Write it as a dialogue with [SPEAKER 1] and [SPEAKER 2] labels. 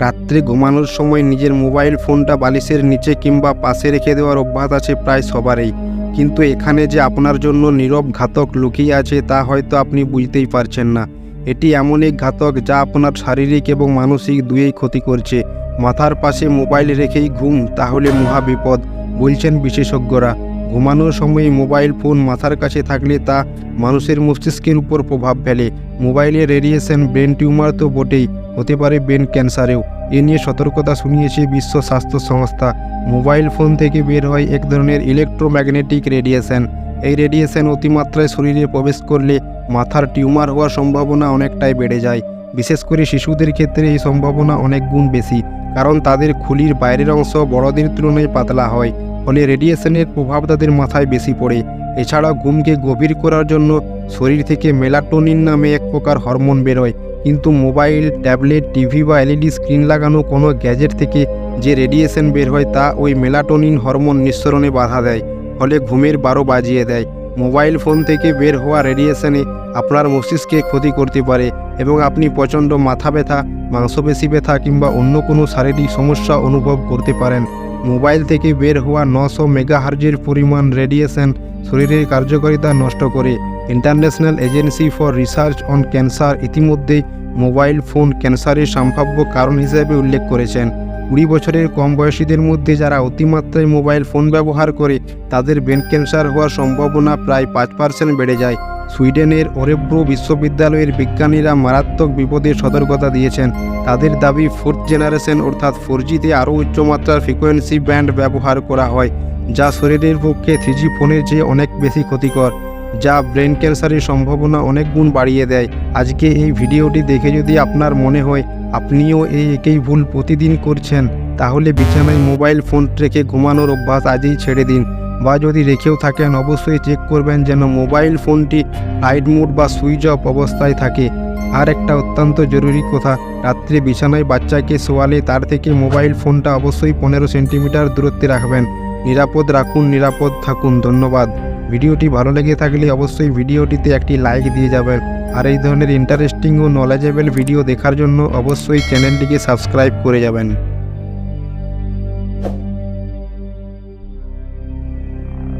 [SPEAKER 1] রাত্রে ঘুমানোর সময় নিজের মোবাইল ফোনটা বালিশের নিচে কিংবা পাশে রেখে দেওয়ার অভ্যাস আছে প্রায় সবারই। কিন্তু এখানে যে আপনার জন্য নীরব ঘাতক লুকিয়ে আছে তা হয়তো আপনি বুঝতেই পারছেন না। এটি এমন এক ঘাতক যা আপনার শারীরিক এবং মানসিক দুয়েই ক্ষতি করছে। মাথার পাশে মোবাইল রেখেই ঘুম, তাহলে মহা বিপদ, বলছেন বিশেষজ্ঞরা। ঘুমানোর সময় মোবাইল ফোন মাথার কাছে থাকলে তা মানুষের মস্তিষ্কের উপর প্রভাব ফেলে। মোবাইলের রেডিয়েশন, ব্রেন টিউমার তো বটেই, হতে পারে ব্রেন ক্যান্সারেও। এ নিয়ে সতর্কতা শুনিয়েছে বিশ্ব স্বাস্থ্য সংস্থা। মোবাইল ফোন থেকে বের হয় এক ধরনের ইলেকট্রোম্যাগনেটিক রেডিয়েশন। এই রেডিয়েশন অতিমাত্রায় শরীরে প্রবেশ করলে মাথার টিউমার হওয়ার সম্ভাবনা অনেকটাই বেড়ে যায়। বিশেষ করে শিশুদের ক্ষেত্রে এই সম্ভাবনা অনেক গুণ বেশি, কারণ তাদের খুলির বাইরের অংশ বড়দের তুলনায় পাতলা হয়। ফলে রেডিয়েশনের প্রভাব তাদের মাথায় বেশি পড়ে। এছাড়া ঘুমকে গভীর করার জন্য শরীর থেকে মেলাটোনিন নামে এক প্রকার হরমোন বেরোয়। কিন্তু মোবাইল, ট্যাবলেট, টিভি বা এলইডি স্ক্রিন লাগানো কোনো গ্যাজেট থেকে যে রেডিয়েশন বের হয় তা ওই মেলাটোনিন হরমোন নিঃসরণে বাধা দেয়, ফলে ঘুমের বারো বাজিয়ে দেয়। মোবাইল ফোন থেকে বের হওয়া রেডিয়েশনে আপনার মস্তিষ্কে ক্ষতি করতে পারে এবং আপনি প্রচণ্ড মাথা ব্যথা, মাংসপেশি ব্যথা কিংবা অন্য কোনো শারীরিক সমস্যা অনুভব করতে পারেন। মোবাইল থেকে বের হওয়া নশো মেগাহার্জের পরিমাণ রেডিয়েশন শরীরের কার্যকারিতা নষ্ট করে। International agency for research on cancer ইতিমধ্যেই মোবাইল ফোন ক্যান্সারের সম্ভাব্য কারণ হিসেবে উল্লেখ করেছেন। কুড়ি বছরের কম বয়সীদের মধ্যে যারা অতিমাত্রায় মোবাইল ফোন ব্যবহার করে, তাদের ব্রেন ক্যান্সার হওয়ার সম্ভাবনা প্রায় পাঁচ পার্সেন্ট বেড়ে যায়। সুইডেনের ওরেব্রো বিশ্ববিদ্যালয়ের বিজ্ঞানীরা মারাত্মক বিপদের সতর্কতা দিয়েছেন। তাদের দাবি, ফোর্থ জেনারেশন অর্থাৎ ফোর জিতে আরও উচ্চমাত্রার ফ্রিকোয়েন্সি ব্যান্ড ব্যবহার করা হয়, যা শরীরের পক্ষে থ্রি ফোনের চেয়ে অনেক বেশি ক্ষতিকর, যা ব্রেন ক্যান্সারের সম্ভাবনা অনেক গুণ বাড়িয়ে দেয়। আজকে এই ভিডিওটি দেখে যদি আপনার মনে হয়, আপনিও এই একই ভুল প্রতিদিন করছেন, তাহলে বিছানায় মোবাইল ফোন রেখে ঘুমানোর অভ্যাস আজই ছেড়ে দিন। বা যদি রেখেও থাকেন, অবশ্যই চেক করবেন যেন মোবাইল ফোনটি ফ্লাইট মোড বা সুইচ অফ অবস্থায় থাকে। আর একটা অত্যন্ত জরুরি কথা, রাত্রে বিছানায় বাচ্চাকে শোয়ালে তার থেকে মোবাইল ফোনটা অবশ্যই পনেরো সেন্টিমিটার দূরত্বে রাখবেন। নিরাপদ রাখুন, নিরাপদ থাকুন, ধন্যবাদ। ভিডিওটি ভালো লেগে থাকলে অবশ্যই ভিডিওটিতে একটি লাইক দিয়ে যাবেন। আর এই ধরনের ইন্টারেস্টিং ও নলেজেবল ভিডিও দেখার জন্য অবশ্যই চ্যানেলটিকে সাবস্ক্রাইব করে যাবেন।